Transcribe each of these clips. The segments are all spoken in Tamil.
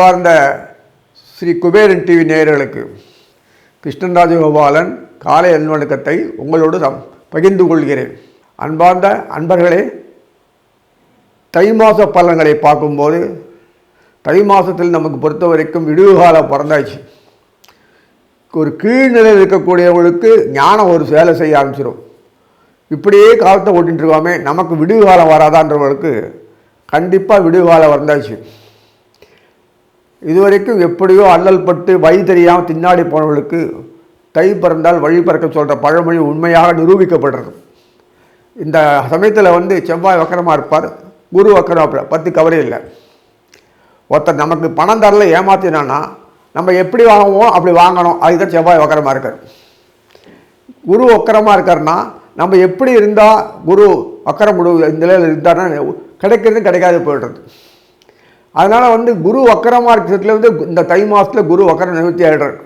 பார்ந்த ஸ்ரீ குபேரன் டிவி நேயர்களுக்கு கிருஷ்ணன் ராஜகோபாலன் காலை அன்வணக்கத்தை உங்களோடு சம் பகிர்ந்து கொள்கிறேன். அன்பார்ந்த அன்பர்களே தை மாத பலன்களை பார்க்கும்போது தை மாதத்தில் நமக்கு பொறுத்த வரைக்கும் இடுகாலம் பிறந்தாச்சு. ஒரு கீழ்நிலையில் இருக்கக்கூடியவங்களுக்கு ஞானம் ஒரு வேலை செய்ய ஆரம்பிச்சிடும் இப்படியே காலத்தை ஓட்டிகிட்டு இருக்காமே நமக்கு விடுகாலம் வராதான்றவங்களுக்கு கண்டிப்பாக விடுகாலம் வந்தாச்சு. இதுவரைக்கும் எப்படியோ அல்லல் பட்டு வழி தெரியாமல் தின்னாடி போனவர்களுக்கு தை பிறந்தால் வழி பிறக்க சொல்கிற பழமொழி உண்மையாக நிரூபிக்கப்படுறது. இந்த சமயத்தில் வந்து செவ்வாய் வக்கரமாக இருப்பார் குரு வக்கரம் பத்து பற்றி கவலை இல்லை. ஒருத்தர் நமக்கு பணம் தரல ஏமாத்தினான்னா நம்ம எப்படி வாங்குவோம் அப்படி வாங்கணும். அதுதான் செவ்வாய் வக்கரமாக இருக்கார். குரு வக்கரமாக இருக்காருன்னா நம்ம எப்படி இருந்தால் குரு வக்கரம் முழு இந்த நிலையில் இருந்தார்னா கிடைக்கிறது கிடைக்காது போய்டுறது. அதனால் வந்து குரு வக்கரமாக இருக்கிறதுல வந்து இந்த தை மாதத்தில் குரு வக்கரம் நிவர்த்தி ஆகிடுறாரு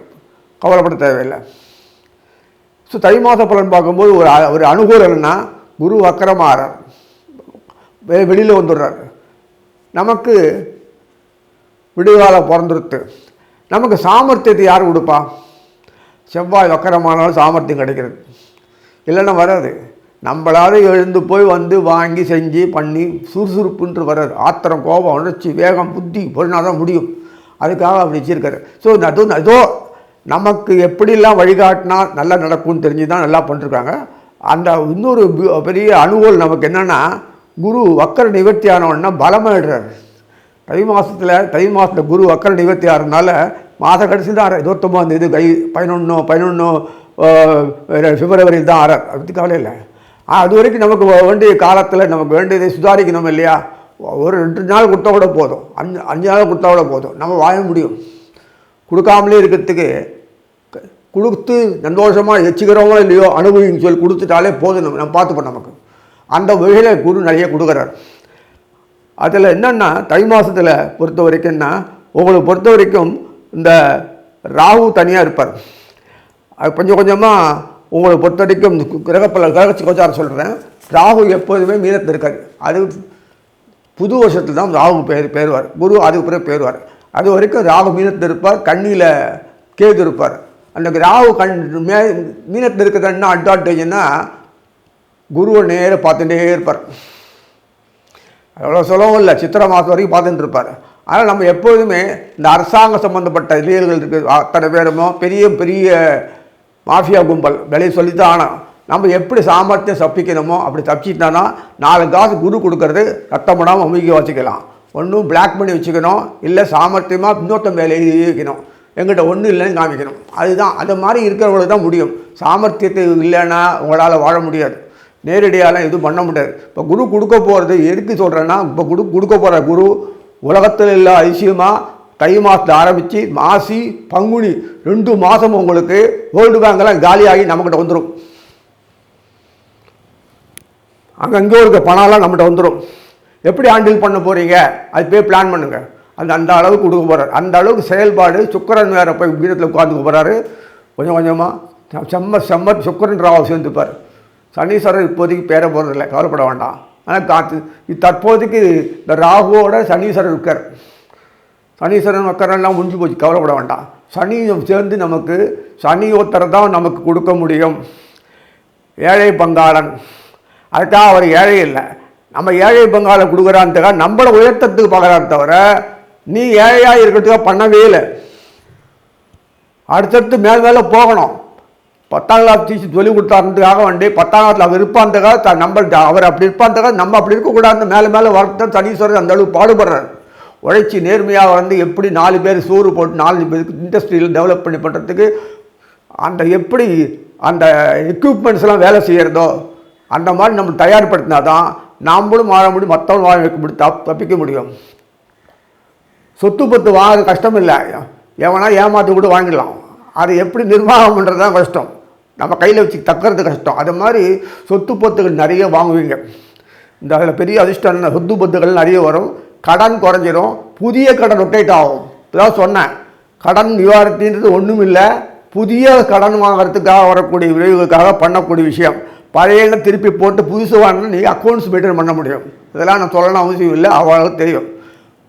கவலைப்பட தேவையில்லை. ஸோ தை மாத பலன் பார்க்கும்போது ஒரு ஒரு அனுகூலம் என்னன்னா குரு வக்கரமாகிறார் வெ வெளியில் வந்துடுறார். நமக்கு விடுகாலம் பிறந்துருத்து. நமக்கு சாமர்த்தியத்தை யார் கொடுப்பா? செவ்வாய் வக்கரமானாலும் சாமர்த்தியம் கிடைக்கிறது. இல்லைன்னா வராது. நம்மளால எழுந்து போய் வந்து வாங்கி செஞ்சு பண்ணி சுறுசுறுப்புன்ற வராது. ஆத்திரம் கோபம் உணர்ச்சி வேகம் புத்தி பொருளாக தான் முடியும். அதுக்காக அப்படி வச்சிருக்காரு. ஸோ அதுவும் ஏதோ நமக்கு எப்படிலாம் வழிகாட்டினா நல்லா நடக்கும்னு தெரிஞ்சு தான் நல்லா பண்ணிருக்காங்க. அந்த இன்னொரு பெரிய அனுகூல் நமக்கு என்னென்னா குரு வக்கர நிவர்த்தி ஆனவொன்னா பலமாயிடுறாரு தை மாதத்தில் தை மாதத்தில் குரு வக்கர நிவர்த்தி ஆகிறதுனால மாத கடைசி தான் இருபத்தொம்போது இது கை பதினொன்று பதினொன்று பிப்ரவரியில் தான் ஆறார் அதை பற்றி கவலை இல்லை. அது வரைக்கும் நமக்கு வேண்டிய காலத்தில் நமக்கு வேண்டியதை சுதாரிக்கணும் இல்லையா? ஒரு ரெண்டு நாள் கொடுத்தா கூட போதும். அஞ்சு அஞ்சு நாள் கொடுத்தா கூட போதும். நம்ம வாழ முடியும். கொடுக்காமலே இருக்கிறதுக்கு கொடுத்து சந்தோஷமாக எச்சுக்கிறோமோ இல்லையோ அனுபவின்னு சொல்லி கொடுத்துட்டாலே போதும் நம்ம நம்ம பார்த்துப்போம் நமக்கு. அந்த வகையில் குரு நிறைய கொடுக்குறாரு. அதில் என்னென்னா தை மாதத்தில் பொறுத்த வரைக்கும்னா உங்களை பொறுத்த வரைக்கும் இந்த ராகு தனியாக இருப்பார். அது கொஞ்சம் கொஞ்சமாக உங்களை பொறுத்த வரைக்கும் கிரகப்பல கிரக கோச்சாரம் சொல்கிறேன் ராகு எப்போதுமே மீனத்தில் இருக்கார் அது புது வருஷத்தில் தான் ராகு பேர் பேருவார் குரு அதுக்கு பிறகு பேருவார் அது வரைக்கும் ராகு மீனத்தில் இருப்பார் கண்ணியில் கேது இருப்பார். அந்த ராகு கண் மே மீனத்தில் இருக்கிறது என்ன அட்வான்டேஜ்னா குருவை நேராக பார்த்துட்டே இருப்பார். அவ்வளோ சொல்லவும் இல்லை. சித்திரை மாதம் வரைக்கும் பார்த்துட்டு இருப்பார். ஆனால் நம்ம எப்போதுமே இந்த அரசாங்க சம்மந்தப்பட்ட இளைஞர்கள் இருக்குது. அத்தனை பேருமோ பெரிய பெரிய மாஃபியா கும்பல் வெளியே சொல்லித்தான் ஆனால் நம்ம எப்படி சாமர்த்தியம் தப்பிக்கணுமோ அப்படி தப்பிச்சிட்டோன்னா நாலு காசு குரு கொடுக்கறது ரத்தம் படாமல் அமுக்கி வச்சுக்கலாம். ஒன்றும் பிளாக் பண்ணி வச்சுக்கணும் இல்லை சாமர்த்தியமாக இன்னொருத்தன் மேலே எழுதி வைக்கணும். எங்கிட்ட ஒன்றும் இல்லைன்னு காமிக்கணும். அதுதான் அந்த மாதிரி இருக்கிறவங்களுக்கு தான் முடியும். சாமர்த்தியத்தை இல்லைன்னா உங்களால் வாழ முடியாது. நேரடியாலாம் எதுவும் பண்ண முடியாது. இப்போ குரு கொடுக்க போகிறது எதுக்கு சொல்கிறேன்னா இப்போ குரு கொடுக்க போகிற குரு உலகத்தில் இல்லை அதிசயமாக தை மாதத்தில் ஆரம்பித்து மாசி பங்குனி ரெண்டு மாதம் உங்களுக்கு வேர்ல்டு பேங்கெல்லாம் காலியாகி நம்மக்கிட்ட வந்துடும் அங்கங்கே இருக்க பணம்லாம் நம்மகிட்ட வந்துடும் எப்படி ஹேண்டில் பண்ண போகிறீங்க அது போய் பிளான் பண்ணுங்கள் அந்த அந்த அளவுக்கு கொடுக்க போகிறார் அந்த அளவுக்கு செயல்பாடு சுக்கரன் வேறு போய் வீரத்தில் உட்காந்துக்க போகிறாரு கொஞ்சம் கொஞ்சமாக செம்ம செம்ம சுக்கரன் ராவ் சேர்ந்துப்பார். சனீஸ்வரர் இப்போதைக்கு பேர போகிறதில்ல கவலைப்பட வேண்டாம். ஆனால் காத்து தற்போதைக்கு இந்த ராகுவோட சனீஸ்வரர் இருக்கார். சனீஸ்வரன் மக்கரெல்லாம் முடிஞ்சு போச்சு. கவலைப்பட வேண்டாம். சனி சேர்ந்து நமக்கு சனி தான் நமக்கு கொடுக்க முடியும். ஏழை பங்காளன். அதுக்காக அவர் ஏழை இல்லை. நம்ம ஏழை பங்காளன் கொடுக்குறான்றதுக்காக நம்மளை உயர்த்தத்துக்கு பார்க்குறாரு தவிர நீ ஏழையாக இருக்கிறதுக்காக பண்ணவே இல்லை. அடுத்தடுத்து மேல் மேலே போகணும். பத்தாம் கிளாஸ் டீச்சர் சொல்லி கொடுத்தாருக்காக வேண்டி பத்தாம் கிளாஸில் அவர் இருப்பான்றதுக்காக த- நம்ம அவர் அப்படி இருப்பான்றதுக்காக நம்ம அப்படி இருக்கக்கூடாது மேலே மேலே வரத்தான் சனீஸ்வரர் அந்த அளவுக்கு பாடுபடுறார். உழைச்சி நேர்மையாக வந்து எப்படி நாலு பேர் சோறு போட்டு நாலு பேருக்கு இண்டஸ்ட்ரியில் டெவலப் பண்ணி பண்ணுறதுக்கு அந்த எப்படி அந்த எக்யூப்மெண்ட்ஸ்லாம் வேலை செய்கிறதோ அந்த மாதிரி நம்ம தயார்படுத்தினா தான் நாம்களும் வாழ முடியும் மற்றவங்களும் வாழ வைக்க முடியும் தப் தப்பிக்க முடியும். சொத்து பத்து வாங்க கஷ்டம் இல்லை. எவனா ஏமாற்றி கூட வாங்கிடலாம். அது எப்படி நிர்வாகம் பண்ணுறது தான் கஷ்டம். நம்ம கையில் வச்சு தக்கிறது கஷ்டம். அது மாதிரி சொத்து பத்துகள் நிறைய வாங்குவீங்க. இந்த அதில் பெரிய அதிர்ஷ்டம் சொத்து பத்துகள் நிறைய வரும். கடன் குறைஞ்சிரும் புதிய கடன் ரொட்டேட் ஆகும். இதான் சொன்னேன். கடன் நிவாரணத்தின்றது ஒன்றும் இல்லை புதிய கடன் வாங்குறதுக்காக வரக்கூடிய விளைவுகளுக்காக பண்ணக்கூடிய விஷயம். பழைய திருப்பி போட்டு புதுசு வாங்கினா நீங்கள் அக்கௌண்ட்ஸ் மெயின்டைன் பண்ண முடியும். இதெல்லாம் நான் சொல்லணும் அவசியம் இல்லை. அவ்வளோ தெரியும்.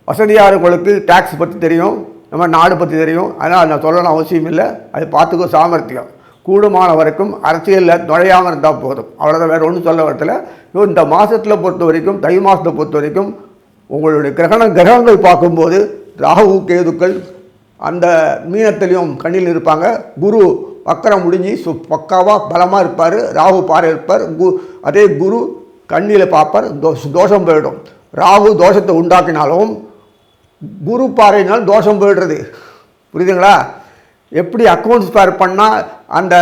வசதியாளர்களுக்கு டேக்ஸ் பற்றி தெரியும். நம்ம நாடு பற்றி தெரியும். அதனால் நான் சொல்லணும் அவசியம் இல்லை. அது பார்த்துக்கோ சாமர்த்தியம். கூடுமான வரைக்கும் அரசியலில் நுழையாமல் இருந்தால் போதும். அவ்வளோதான் வேறு ஒன்றும் சொல்ல வரத்தில் இந்த மாதத்தில் பொறுத்த வரைக்கும் தை மாதத்தை பொறுத்த வரைக்கும் உங்களுடைய கிரகண கிரகங்கள் பார்க்கும்போது ராகு கேதுக்கள் அந்த மீனத்திலையும் கண்ணில் இருப்பாங்க. குரு வக்கரம் முடிஞ்சு சு பக்காவாக பலமாக இருப்பார். ராகு பாறை இருப்பார். கு அதே குரு கண்ணில் பார்ப்பார். தோஷ தோஷம் போயிடும். ராகு தோஷத்தை உண்டாக்கினாலும் குரு பாறையினால் தோஷம் போயிடுறது. புரியுதுங்களா? எப்படி அக்கௌண்ட்ஸ் பேர் பண்ணால் அந்த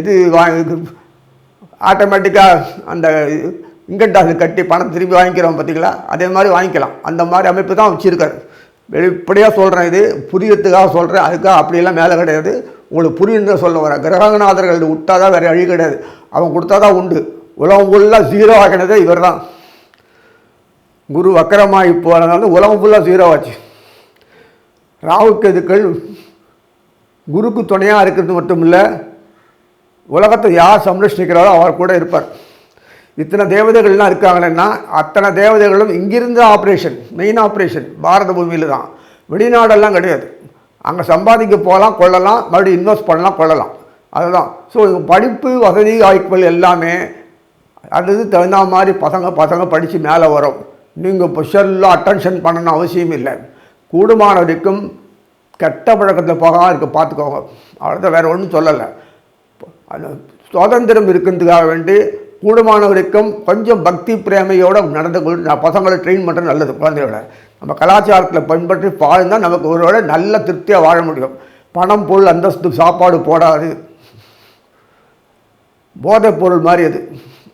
இது வா ஆட்டோமேட்டிக்காக அந்த இன்கம் டாக்ஸ் கட்டி பணம் திரும்பி வாங்கிக்கிறோம் பார்த்தீங்களா? அதே மாதிரி வாங்கிக்கலாம். அந்த மாதிரி அமைப்பு தான் வச்சுருக்காரு. வெளிப்படையாக சொல்கிறேன் இது புரியத்துக்காக சொல்கிறேன் அதுக்காக அப்படியெல்லாம் மேலே கிடையாது. உங்களுக்கு புரியுன்னு சொல்ல வரேன். கிரகநாதர்கள் விட்டா தான் வேறு அழி கிடையாது. அவன் கொடுத்தா தான் உண்டு. உலகம் ஃபுல்லாக ஜீரோ ஆகினதே இவர் தான் குரு வக்கரமாகி போனதால உலகம் ஃபுல்லாக ஜீரோ ஆச்சு. ராவுக்கெதுக்கள் குருக்கு துணையாக இருக்கிறது மட்டும் இல்லை உலகத்தை யார் சம்ரட்சிக்கிறாரோ அவர் கூட இருப்பார். இத்தனை தேவதைகள்லாம் இருக்காங்கன்னா அத்தனை தேவதைகளும் இங்கிருந்து ஆப்ரேஷன் மெயின் ஆப்ரேஷன் பாரத பூமியில் தான். வெளிநாடெல்லாம் கிடையாது. அங்கே சம்பாதிக்க போகலாம் கொள்ளலாம் மறுபடியும் இன்வெஸ்ட் பண்ணலாம் கொள்ளலாம். அதுதான். ஸோ படிப்பு வசதி வாய்ப்புகள் எல்லாமே அது தகுந்த மாதிரி பசங்க பசங்க படித்து மேலே வரும். நீங்கள் இப்போ அட்டென்ஷன் பண்ணணும் அவசியம் இல்லை. கூடுமான வரைக்கும் கெட்ட பழக்கத்தில் போகாமல் இருக்க பார்த்துக்கோங்க அவ்வளோதான் வேறு ஒன்றும் சொல்லலை. சுதந்திரம் இருக்கிறதுக்காக வேண்டி கூடுமான வரைக்கும் கொஞ்சம் பக்தி பிரேமையோடு நடந்து கொண்டு நான் பசங்களை ட்ரெயின் பண்ணுறது நல்லது குழந்தையோட நம்ம கலாச்சாரத்தில் பின்பற்றி வாழ்ந்தால் நமக்கு ஒருவேளை நல்ல திருப்தியாக வாழ முடியும். பணம் பொருள் அந்தஸ்து சாப்பாடு போடாது. போதைப் பொருள் மாதிரி அது.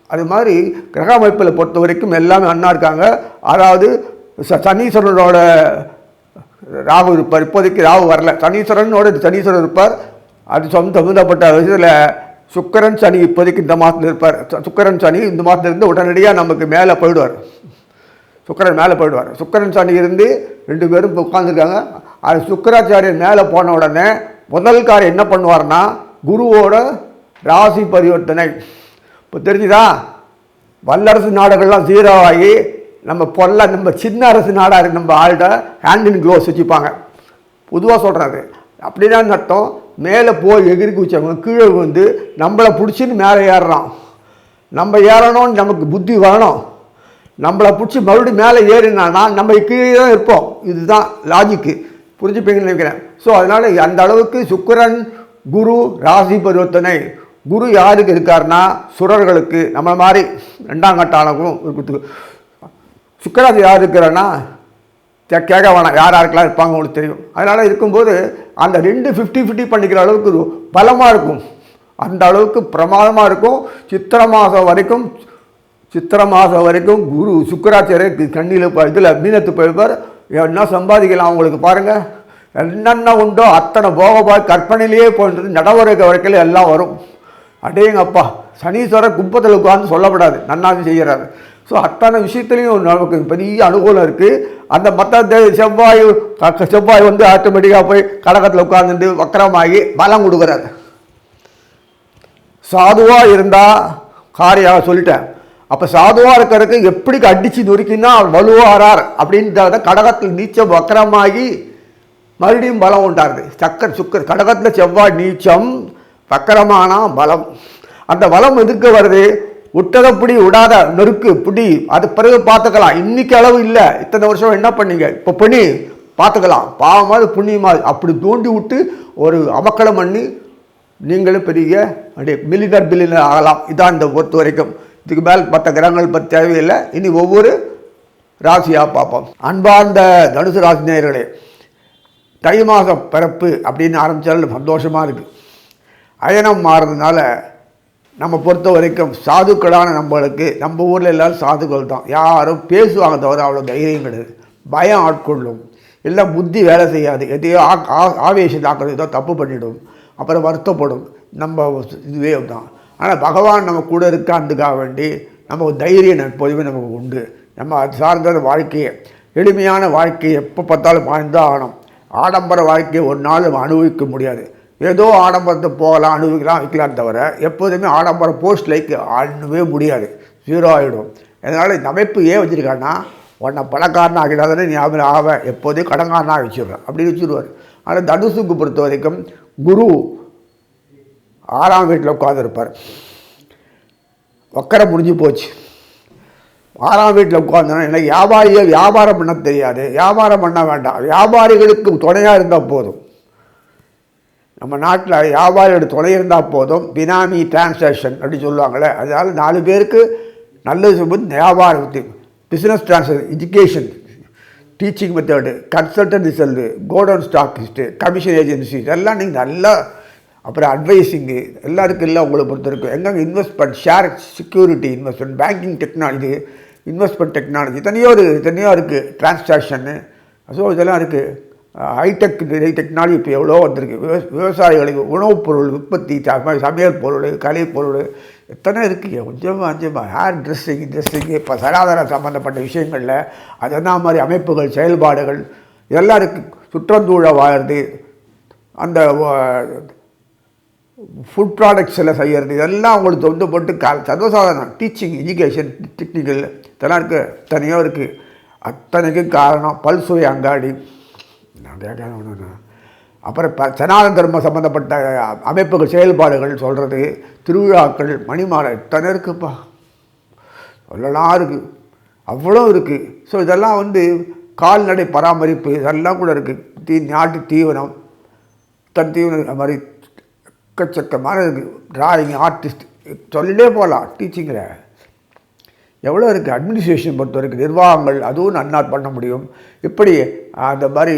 அது மாதிரி கிரக அமைப்பில் பொறுத்த வரைக்கும் எல்லாமே அண்ணா இருக்காங்க. அதாவது ச- சனீஸ்வரனோட ராகு இருப்பார். இப்போதைக்கு ராகு வரல. சனீஸ்வரனோட சனீஸ்வரர் இருப்பார். அது சொந்த சம்மந்தப்பட்ட விஷயத்தில் சுக்கரன் சனி இப்போதைக்கு இந்த மாதத்தில் இருப்பார். சுக்கரன் சனி இந்த மாதத்துல இருந்து உடனடியாக நமக்கு மேலே போயிடுவார். சுக்கரன் மேலே போயிடுவார். சுக்கரன் சனி இருந்து ரெண்டு பேரும் இப்போ உட்காந்துருக்காங்க அது சுக்கராச்சாரியன் மேலே போன உடனே முதல் என்ன பண்ணுவார்னா குருவோட ராசி பரிவர்த்தனை. இப்போ தெரிஞ்சுதா? வல்லரசு நாடுகள்லாம் ஜீரோ ஆகி நம்ம பொல்ல நம்ம சின்ன அரசு நாடாக நம்ம ஆள்கிட்ட ஹேண்ட் இன் க்ளோஸ் வச்சுப்பாங்க பொதுவாக சொல்கிறது அப்படிதான் அர்த்தம்? மேலே போய் எகிரி குச்சவங்க கீழே வந்து நம்மளை பிடிச்சின்னு மேலே ஏறுறான். நம்ம ஏறணும்னு நமக்கு புத்தி வேணும். நம்மளை பிடிச்சி மறுபடியும் மேலே ஏறினானா நம்ம கீழே தான் இருப்போம். இதுதான் லாஜிக்கு புரிஞ்சுப்பீங்கன்னு நினைக்கிறேன். ஸோ அதனால் அந்த அளவுக்கு சுக்கரன் குரு ராசி பரிவர்த்தனை குரு யாருக்கு இருக்காருன்னா சுரர்களுக்கு நம்ம மாதிரி ரெண்டாம் கட்டாளக்கும் இருக்கிறதுக்கு. சுக்கராசி யார் இருக்கிறான்னா கேட்க வேணாம் யார் யாருக்கெல்லாம் இருப்பாங்க உங்களுக்கு தெரியும். அதனால் இருக்கும்போது அந்த ரெண்டு ஃபிஃப்டி ஃபிஃப்டி பண்ணிக்கிற அளவுக்கு பலமாக இருக்கும். அந்த அளவுக்கு பிரமாதமாக இருக்கும். சித்திரை மாதம் வரைக்கும் சித்திரை மாதம் வரைக்கும் குரு சுக்கராச்சாரியர் கண்ணியில் இதில் மீனத்து போயிருப்பார். என்ன சம்பாதிக்கலாம் அவங்களுக்கு பாருங்கள் என்னென்ன உண்டோ அத்தனை போகபாய் கற்பனையிலேயே போன்றது நடவடிக்கை வரைக்கும் எல்லாம் வரும். அடேங்கப்பா சனீஸ்வரர் குப்பத்தில் உட்காந்து சொல்லப்படாது. நன்னாசி செய்கிறாரு ஸோ அத்தனை விஷயத்துலையும் நமக்கு பெரிய அனுகூலம் இருக்குது அந்த மற்ற செவ்வாய் க- செவ்வாய் வந்து ஆட்டோமேட்டிக்காக போய் கடகத்தில் உட்காந்துட்டு வக்கரமாகி பலம் கொடுக்குறாரு. சாதுவாக இருந்தால் காரியாக சொல்லிட்டேன். அப்போ சாதுவாக இருக்கிறதுக்கு எப்படி அடித்து நொறுக்கினா அவர் வலுவாரார் அப்படின்றத கடகத்தில் நீச்சம் வக்கரமாகி மறுபடியும் பலம் உண்டாருது. சக்கர் சுக்கர் கடகத்தில் செவ்வாய் நீச்சம் வக்கரமானா பலம். அந்த பலம் எதுக்கு வருது? விட்டதை பிடி விடாத நெருக்கு பிடி அது பிறகு பார்த்துக்கலாம். இன்னைக்கு அளவு இல்லை. இத்தனை வருஷம் என்ன பண்ணீங்க? இப்போ பண்ணி பார்த்துக்கலாம். பாவமாவது புண்ணியமாவது அப்படி தூண்டி விட்டு ஒரு அமக்கலம் பண்ணி நீங்களும் பெரிய அப்படியே மில்லினர் பில்லினர் ஆகலாம். இதான் இந்த பொறுத்த வரைக்கும். இதுக்கு மேல் மற்ற கிரகங்கள் பற்றி தேவையில்லை. இனி ஒவ்வொரு ராசியாக பார்ப்போம். அன்பார்ந்த தனுசு ராசி நேயர்களே தை மாத பிறப்பு அப்படின்னு ஆரம்பித்தாலும் சந்தோஷமாக இருக்குது அயனம் மாறுறதுனால நம்ம பொறுத்த வரைக்கும் சாதுக்களான நம்மளுக்கு நம்ம ஊரில் எல்லாரும் சாதுக்கள் தான் யாரும் பேசுவாங்க தவிர அவ்வளோ தைரியம் கிடையாது. பயம் ஆட்கொள்ளும். இல்லை புத்தி வேலை செய்யாது. எதையோ ஆ ஆவேசம் தாக்கிறது ஏதோ தப்பு பண்ணிவிடும் அப்புறம் வருத்தப்படும். நம்ம இதுவே தான் ஆனால் பகவான் நம்ம கூட இருக்காந்துக்காக வேண்டி நம்ம ஒரு தைரியம் எப்போதுமே நமக்கு உண்டு. நம்ம அது சார்ந்த வாழ்க்கையை எளிமையான வாழ்க்கையை எப்போ பார்த்தாலும் வாழ்ந்தால் ஆகணும். ஆடம்பர வாழ்க்கையை ஒரு நாள் நம்ம அனுபவிக்க முடியாது. ஏதோ ஆடம்பரத்தை போகலாம் அனுபவிக்கலாம் வைக்கலாம் தவிர எப்போதுமே ஆடம்பரம் போஸ்ட் லைக் ஆடவே முடியாது. ஜீரோ ஆகிடும் அதனால் இந்த அமைப்பு ஏன் வச்சுருக்காங்கன்னா உன்னை பணக்காரன் ஆகிடாதானே ஞாபகம் ஆவேன் ஆவ. எப்போதையும் கடன்காரனாக வச்சுடுறேன் அப்படின்னு வச்சுருவார். ஆனால் தனுசுக்கு பொறுத்த வரைக்கும் குரு ஆறாம் வீட்டில் உட்காந்துருப்பார் வக்கரை முடிஞ்சு போச்சு. ஆறாம் வீட்டில் உட்காந்தோன்னா எனக்கு வியாபாரியை வியாபாரம் பண்ண தெரியாது. வியாபாரம் பண்ண வேண்டாம். வியாபாரிகளுக்கு துணையாக இருந்தால் போதும். நம்ம நாட்டில் வியாபாரியோட துணை இருந்தால் போதும் பினாமி டிரான்சாக்ஷன் அப்படின்னு சொல்லுவாங்களே அதனால் நாலு பேருக்கு நல்லது சொல்லும்போது வியாபாரம் business transaction education teaching method consultancy sell godown stockist commission agency இதெல்லாம் நீங்கள் நல்லா அப்புறம் அட்வைஸிங்கு எல்லாம் இல்லை உங்களை பொறுத்த வரைக்கும் எங்கெங்கே investment share security investment banking technology investment technology தனியோ ஒரு தனியாக இருக்குது டிரான்சாக்ஷன்னு ஸோ இதெல்லாம் இருக்குது ஹைடெக் டெக்னாலஜி இப்போ எவ்வளோ வந்திருக்கு. விவ விவசாயிகளுக்கு உணவுப் பொருள் உற்பத்தி சமையல் பொருள் கலை பொருள் எத்தனை இருக்குங்க கொஞ்சமாக கொஞ்சமாக ஹேர் ட்ரெஸ்ஸிங் ட்ரெஸ்ஸிங்கு இப்போ சராதார சம்மந்தப்பட்ட விஷயங்களில் அதெல்லாம் மாதிரி அமைப்புகள் செயல்பாடுகள் இதெல்லாம் இருக்குது சுற்றந்தூழ வாழறது அந்த ஃபுட் ப்ராடக்ட்ஸில் செய்கிறது இதெல்லாம் அவங்களுக்கு தொண்டு போட்டு கால் சர்வசாதாரணம். டீச்சிங் எஜுகேஷன் டெக்னிக்கல் இதெல்லாம் இருக்குது தனியாக இருக்குது அத்தனைக்கும் காரணம் பல்சுவை அங்காடி. அப்புறம் ப சனாதன தர்மம் சம்மந்தப்பட்ட அமைப்புகள் செயல்பாடுகள் சொல்கிறது திருவிழாக்கள் மணிமாலை இத்தனை இருக்குப்பா? சொல்லலாம் இருக்குது அவ்வளோ இருக்குது ஸோ இதெல்லாம் வந்து கால்நடை பராமரிப்பு இதெல்லாம் கூட இருக்குது தீ நாட்டு தீவனம் தன் தீவனம் மாதிரி எக்கச்சக்கமான இருக்குது டிராயிங் ஆர்டிஸ்ட் சொல்லிட்டே போகலாம் டீச்சிங்கில் எவ்வளோ இருக்குது? அட்மினிஸ்ட்ரேஷன் பொறுத்த வரைக்கும் நிர்வாகங்கள் அதுவும் நன்னா பண்ண முடியும். இப்படி அந்த மாதிரி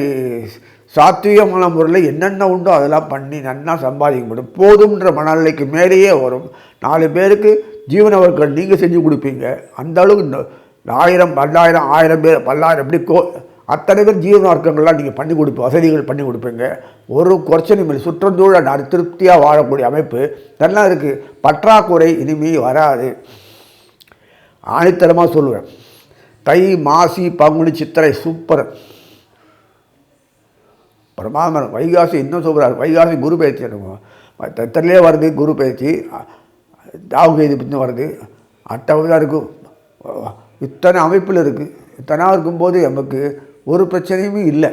சாத்வீகமான முறையில் என்னென்ன உண்டோ அதெல்லாம் பண்ணி நன்னா சம்பாதிக்க முடியும். போதும்ன்ற மனநிலைக்கு மேலேயே வரும். நாலு பேருக்கு ஜீவன வர்க்கம் நீங்கள் செஞ்சு கொடுப்பீங்க. அந்த அளவுக்கு ஆயிரம் பல்லாயிரம் ஆயிரம் பேர் பல்லாயிரம் எப்படி கோ அத்தனை பேர் ஜீவன வர்க்கங்கள்லாம் நீங்கள் பண்ணி கொடுப்பீங்க வசதிகள் பண்ணி கொடுப்பீங்க. ஒரு குறைச்சலும் இல்லை. சுற்றந்தூழ திருப்தியாக வாழக்கூடிய அமைப்பு. நல்லா இருக்குது பற்றாக்குறை இனிமே வராது. ஆணித்தரமாக சொல்லுவேன். தை மாசி பங்குனி சித்திரை சூப்பர் பிரமாதம் வைகாசி இன்னும் சூப்பராக வைகாசி குரு பயிற்சி தத்திலே வருது குரு பயிற்சி. தாவுகை இது பின்னு வருது. அட்டவதாக இருக்கும் இத்தனை அமைப்பில் இருக்குது இத்தனாக இருக்கும்போது நமக்கு ஒரு பிரச்சனையுமே இல்லை.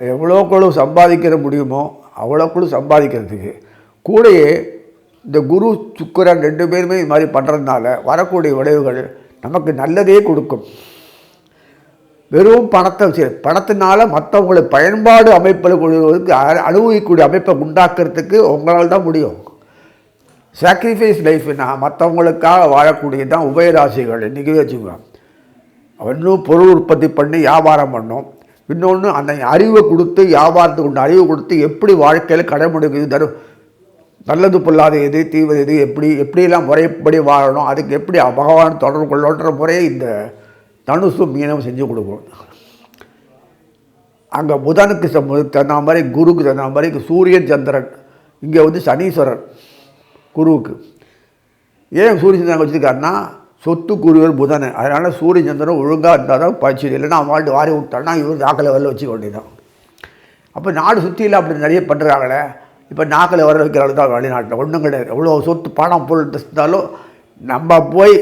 எவ்வளோக்குள்ள சம்பாதிக்கிற முடியுமோ அவ்வளோக்குள்ள சம்பாதிக்கிறதுக்கு கூடையே இந்த குரு சுக்கரன் ரெண்டு பேருமே இது மாதிரி பண்ணுறதுனால வரக்கூடிய விளைவுகள் நமக்கு நல்லதே கொடுக்கும். வெறும் பணத்தை வச்சு பணத்தினால மற்றவங்களை பயன்பாடு அமைப்பில் கொடுவதற்கு அனுபவிக்கக்கூடிய அமைப்பை உண்டாக்குறதுக்கு உங்களால் தான் முடியும். சாக்ரிஃபைஸ் லைஃப்னா மற்றவங்களுக்காக வாழக்கூடிய தான் உபயராசிகள் இன்றைக்கி வச்சுக்கோங்க. இன்னும் பொருள் உற்பத்தி பண்ணி வியாபாரம் பண்ணோம். இன்னொன்று அந்த அறிவை கொடுத்து வியாபாரத்துக்கு உண்டு அறிவு கொடுத்து எப்படி வாழ்க்கையில் கடைபிடிக்குது தரும் நல்லது பொல்லாத எது தீவது எது எப்படி எப்படியெல்லாம் முறைப்படி வாழணும் அதுக்கு எப்படி பகவான் தொடர்பு கொள்ளணுன்ற முறையை இந்த தனுசு மீனவும் செஞ்சு கொடுக்கும். அங்கே புதனுக்கு தகுந்த மாதிரி குருக்கு தகுந்த மாதிரி சூரியன் சந்திரன் இங்கே வந்து சனீஸ்வரன் குருவுக்கு. ஏன் சூரிய சந்திரன் வச்சுருக்காருன்னா சொத்து குருவர் புதன். அதனால் சூரிய சந்திரன் ஒழுங்காக இருந்தால் தான் பயிற்சி. இல்லைன்னா அவன் வாழ்ந்து வாரி விட்டான்னா இவர் நாக்கில் வரல வச்சுக்க வேண்டியதான் அப்போ நாடு சுற்றியில் அப்படி நிறைய பண்ணுறாங்களே இப்போ நாக்கில் வர வைக்கிறாள் தான் வெளிநாட்டில். ஒன்றும் கிடையாது. எவ்வளோ சொத்து பணம் பொருள் இருந்தாலும் நம்ம போய்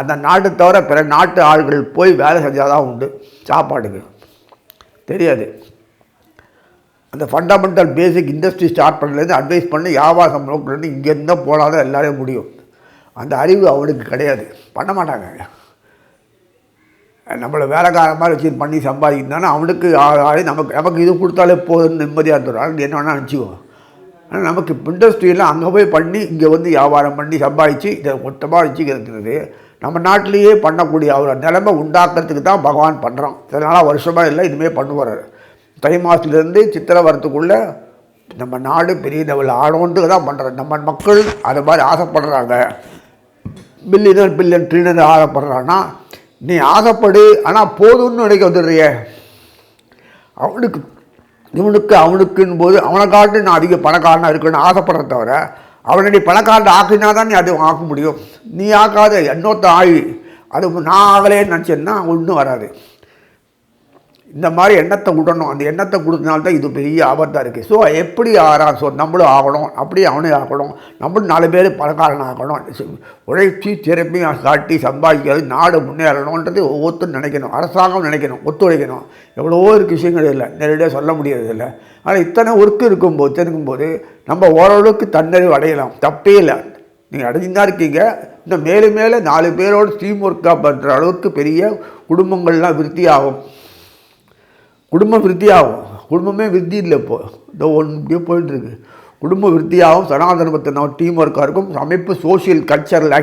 அந்த நாட்டை தவிர பிற நாட்டு ஆள்கள் போய் வேலை செஞ்சால் தான் உண்டு. சாப்பாடுக்கு. தெரியாது. அந்த ஃபண்டமெண்டல் பேசிக் இண்டஸ்ட்ரி ஸ்டார்ட் பண்ணலேருந்து அட்வைஸ் பண்ணி வியாபாரம் நோக்கிலேருந்து இங்கேருந்து தான் போனால் தான் எல்லாரையும் முடியும். அந்த அறிவு அவனுக்கு கிடையாது. பண்ண மாட்டாங்க. நம்மளை வேலைக்கார மாதிரி வச்சு பண்ணி சம்பாதிக்கிறானா அவனுக்கு ஆளே நமக்கு நமக்கு இது கொடுத்தாலே போதும்னு நிம்மதியாக இருந்துடும். என்ன வேணால் நினச்சிக்குவோம் ஆனால் நமக்கு இண்டஸ்ட்ரியெல்லாம் அங்கே போய் பண்ணி இங்கே வந்து வியாபாரம் பண்ணி சம்பாதிச்சு இதை மொத்தமாக வச்சுக்கிறது நம்ம நாட்டிலேயே பண்ணக்கூடிய அவர் நிலைமை உண்டாக்குறதுக்கு தான் பகவான் பண்ணுறோம் இதனால் வருஷமாக இல்லை இதுவுமே பண்ணுவார் தை மாதத்துலேருந்து சித்திரை வரத்துக்குள்ளே நம்ம நாடு பெரிய லெவலில் ஆடோன்ட்டு தான் பண்ணுறோம் நம்ம மக்கள் அது மாதிரி ஆசைப்படுறாங்க. பில்லியனர் பில்லியன் ட்ரில்லியன் ஆசைப்படுறான்னா நீ ஆசைப்படு ஆனால் போதும்னு நினைக்க வந்துடுறிய. அவனுக்கு இவனுக்கு அவனுக்குன்னு போது அவனை காட்டு நான் அதிக பணக்காரனாக இருக்கணும்னு ஆசைப்படுற தவிர அவனை நீ பணக்காரன் ஆக்கினா தான் நீ அதை ஆக்க முடியும். நீ ஆக்காத இன்னொருத்த ஆயி அது நான் ஆகலேன்னு நினச்சேன்னா ஒன்றும் வராது. இந்த மாதிரி எண்ணத்தை விடணும் அந்த எண்ணத்தை கொடுத்தனால்தான் இது பெரிய ஆபத்தாக இருக்குது ஸோ எப்படி ஆறாம் ஸோ நம்மளும் ஆகணும். அப்படி அவனே ஆகணும். நம்மளும் நாலு பேர் பணக்காரன் ஆகணும். உழைச்சி திறமையாக காட்டி சம்பாதிக்கிறது நாடு முன்னேறணுன்றது ஒவ்வொருத்தரும் நினைக்கணும். அரசாங்கம் நினைக்கணும். ஒத்துழைக்கணும். எவ்வளவோ இருக்கு விஷயங்கள் இல்லை நேரடியாக சொல்ல முடியறது இல்லை ஆனால் இத்தனை ஒர்க்கு இருக்கும்போது தெரிக்கும்போது நம்ம ஓரளவுக்கு தன்னறிவு அடையலாம். தப்பே இல்லை. நீங்கள் அடைஞ்சுதான் தான் இருக்கீங்க. இன்னும் மேலும் மேலே நாலு பேரோட டீம் ஒர்க்காக பண்ணுற அளவுக்கு பெரிய குடும்பங்கள்லாம் விருத்தி ஆகும் குடும்பம் விருத்தியாகும். குடும்பமே விருத்தி இல்லை இப்போ. இதோ ஒன்று இப்படியே போயிட்டுருக்கு. குடும்பம் விருத்தியாகவும் சனாதனத்தை நம்ம டீம் ஒர்க்காக இருக்கும். அமைப்பு சோஷியல் கல்ச்சரல்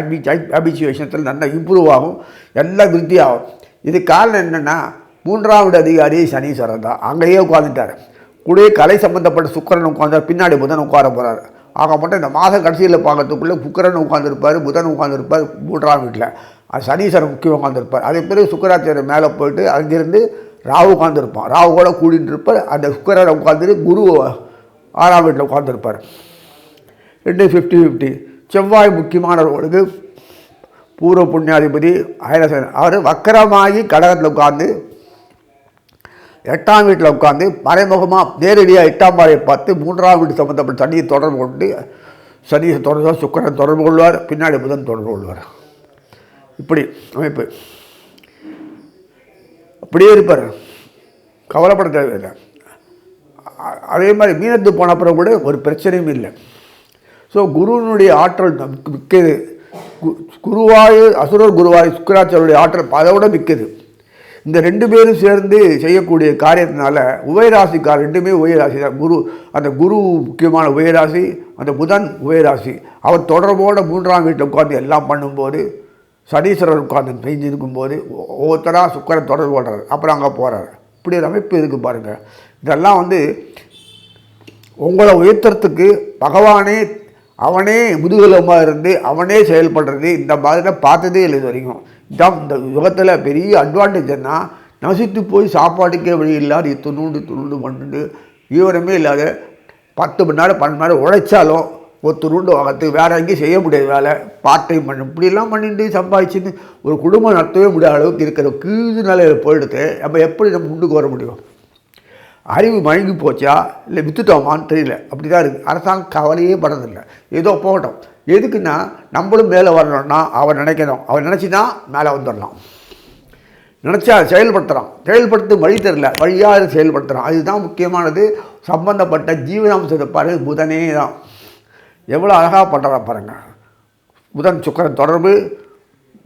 ஹேபிச்சுவேஷன்ஸில் நல்லா இம்ப்ரூவ் ஆகும். எல்லாம் விருத்தியாகும். இது காரணம் என்னென்னா மூன்றாவது அதிகாரி சனீஸ்வரன் தான். அங்கேயே உட்காந்துட்டார் கூடயே கலை சம்மந்தப்பட்ட சுக்கரன் உட்காந்தார் பின்னாடி புதன் உட்கார போகிறார் ஆக மட்டும் இந்த மாதம் கடைசியில் பார்க்கறதுக்குள்ளே சுக்கரன் உட்காந்துருப்பார் புதன் உட்காந்துருப்பார் மூன்றாம் வீட்டில் அது சனீஸ்வரன் முக்கியம் உட்காந்துருப்பார் அதே பிறகு சுக்கராச்சாரியர் மேலே போயிட்டு அங்கேருந்து ராகு உட்காந்துருப்பான் ராகு கூட கூடிட்டு இருப்பார் அந்த சுக்கரரை உட்காந்துட்டு குரு ஆறாம் வீட்டில் உட்காந்துருப்பார் ரெண்டு ஃபிஃப்டி ஃபிஃப்டி செவ்வாய் முக்கியமானவர்களுக்கு பூர்வ புண்ணியாதிபதி ஆயிரசன் அவர் வக்கரமாகி கடகத்தில் உட்காந்து எட்டாம் வீட்டில் உட்காந்து மறைமுகமாக நேரடியாக எட்டாம் பாறையை பார்த்து மூன்றாம் வீட்டு சம்மந்தப்பட்ட சனியை தொடர்பு கொண்டு சனியை தொடர்பு சுக்கரன் தொடர்பு கொள்வார் பின்னாடி புதன் தொடர்பு கொள்வார். இப்படி அமைப்பு. அப்படியே இருப்பார். கவலைப்பட தேவையில்லை. அதே மாதிரி மீனத்து போன அப்புறம் கூட ஒரு பிரச்சனையும் இல்லை. ஸோ குருவினுடைய ஆற்றல் நமக்கு மிக்கது. கு- குருவாயு அசுரர் குருவாயு சுக்கராச்சாரியுடைய ஆற்றல் அதை விட மிக்கது. இந்த ரெண்டு பேரும் சேர்ந்து செய்யக்கூடிய காரியத்தினால உபயராசிக்கார் ரெண்டுமே உயராசி தான் குரு அந்த குரு முக்கியமான உயராசி அந்த புதன் உயராசி அவர் தொடர்போட மூன்றாம் வீட்டில் உட்காந்து எல்லாம் பண்ணும்போது சனீஸ்வரர் உட்கார்ந்து பெஞ்சு இருக்கும்போது ஒவ்வொருத்தராக சுக்கரை தொடர்பு கொள்றாரு. அப்புறம் அங்கே போகிறாரு இப்படி ஒரு அமைப்பு இருக்குது பாருங்கள் இதெல்லாம் வந்து உங்களை உயர்த்துறதுக்கு பகவானே அவனே முதுகலமாக இருந்து அவனே செயல்படுறது இந்த மாதிரி பார்த்ததே இல்லை இது வரைக்கும். இதான் இந்த யுகத்தில் பெரிய அட்வான்டேஜ் என்ன? நசித்து போய் சாப்பாட்டுக்கே வழி இல்லாத துணுண்டு துணுண்டு பண்ணுண்டு விவரமே இல்லாத பத்து மணி நேரம் பன்னெண்டு மணி நேரம் உழைச்சாலும் ஒத்துருண்டு வாங்கிறதுக்கு வேறு எங்கேயும் செய்ய முடியாது வேலை பார்ட் டைம் பண்ண. இப்படிலாம் பண்ணிட்டு சம்பாதிச்சுன்னு ஒரு குடும்பம் நடத்தவே முடியாத அளவுக்கு இருக்கிற கீழ் நிலையில் போயிடுத்து நம்ம எப்படி நம்ம முன்னுக்கு வர முடியும்? அறிவு மயங்கி போச்சா? இல்லை வித்துட்டோமான்னு தெரியல. அப்படி தான் இருக்குது அரசாங்கம் கவலையே படுறதில்லை. ஏதோ போகட்டும். எதுக்குன்னா நம்மளும் மேலே வரணும்னா அவன் நினைக்கணும். அவன் நினச்சி தான் மேலே வந்துடலாம். நினச்சா செயல்படுத்துகிறான் செயல்படுத்த வழி தெரில வழியாக செயல்படுத்துகிறான் அதுதான் முக்கியமானது. சம்பந்தப்பட்ட ஜீவனாம்சத்தை பாரு புதனே தான். எவ்வளோ அழகாக பண்ணுறா பாருங்கள் புதன் சுக்கரன் தொடர்பு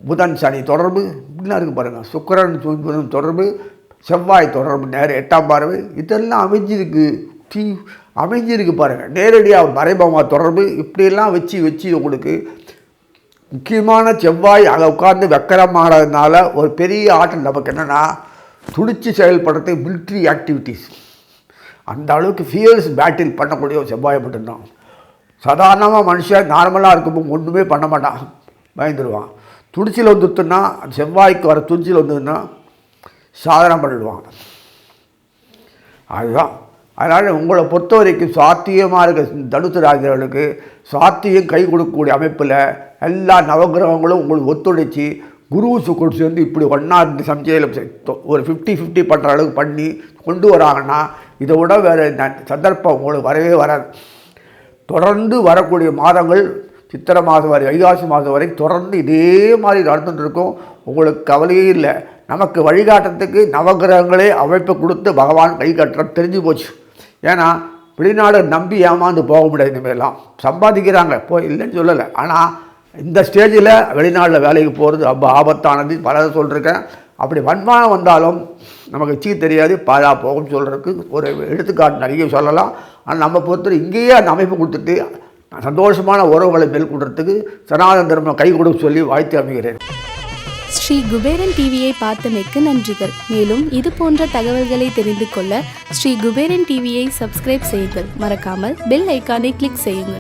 புதன் சனி தொடர்பு இப்படிலாம் இருக்குது பாருங்கள் சுக்கரன் புதன் தொடர்பு செவ்வாய் தொடர்பு நேரம் எட்டாம் பார்வை இதெல்லாம் அமைஞ்சிருக்கு. தீ அமைஞ்சிருக்கு பாருங்கள் நேரடியாக மறைமுகமாக தொடர்பு இப்படியெல்லாம் வச்சு வச்சு உங்களுக்கு முக்கியமான செவ்வாய் அங்கே உட்கார்ந்து வெக்கரமானதுனால ஒரு பெரிய ஆற்றல் நமக்கு என்னென்னா துடிச்சு செயல்படுறது மிலிட்ரி ஆக்டிவிட்டீஸ் அந்த அளவுக்கு ஃபியர்ஸ் பேட்டில் பண்ணக்கூடிய ஒரு செவ்வாய் மட்டும்தான். சாதாரணமாக மனுஷன் நார்மலாக இருக்கும்போது ஒன்றுமே பண்ண மாட்டான். பயந்துடுவான் துடிச்சில் வந்துட்டுன்னா செவ்வாய்க்கு வர துடிச்சில் வந்ததுன்னா சாதனை பண்ணிடுவான். அதுதான். அதனால் உங்களை பொறுத்த வரைக்கும் சாத்தியமாக இருக்க தனுசு ராஜர்களுக்கு சாத்தியம் கை கொடுக்கக்கூடிய அமைப்பில் எல்லா நவகிரகங்களும் உங்களுக்கு ஒத்துழைச்சி குரு சுக்குள் சேர்ந்து இப்படி ஒன்றா இருந்து சம்சையில் ஒரு ஃபிஃப்டி ஃபிஃப்டி பண்ணுற அளவுக்கு பண்ணி கொண்டு வராங்கன்னா இதை விட வேறு சந்தர்ப்பம் உங்களுக்கு வரவே வராது. தொடர்ந்து வரக்கூடிய மாதங்கள் சித்திரை மாதம் வரை வைகாசி மாதம் வரை தொடர்ந்து இதே மாதிரி நடந்துட்டு இருக்கும் உங்களுக்கு கவலையே இல்லை. நமக்கு வழிகாட்டத்துக்கு நவகிரகங்களே அமைப்பு கொடுத்து பகவான் கை கட்டுற தெரிஞ்சு போச்சு. ஏன்னா வெளிநாடு நம்பி ஏமாந்து போக முடியாது இனிமேலாம். சம்பாதிக்கிறாங்க. இப்போ இல்லைன்னு சொல்லலை. ஆனால் இந்த ஸ்டேஜில் வெளிநாட்டில் வேலைக்கு போகிறது ரொம்ப ஆபத்தானது. பல சொல்லியிருக்கேன் அப்படி வன்மானம் வந்தாலும் நமக்கு சீ தெரியாது பாழா போகும் சொல்கிறதுக்கு ஒரு எடுத்துக்காட்டு நிறைய சொல்லலாம். ஆனால் நம்ம பொறுத்தவரை இங்கேயே அந்த அமைப்பு கொடுத்துட்டு சந்தோஷமான உறவுகளை மேற்கொள்றதுக்கு சனாதன தர்மம் கை கொடுக்க சொல்லி வாழ்த்து அமைகிறேன். ஸ்ரீ குபேரன் டிவியை பார்த்தமைக்கு நன்றிகள். மேலும் இது போன்ற தகவல்களை தெரிந்து கொள்ள ஸ்ரீ குபேரன் டிவியை சப்ஸ்கிரைப் செய்யுங்கள். மறக்காமல் பெல் ஐக்கானை கிளிக் செய்யுங்கள்.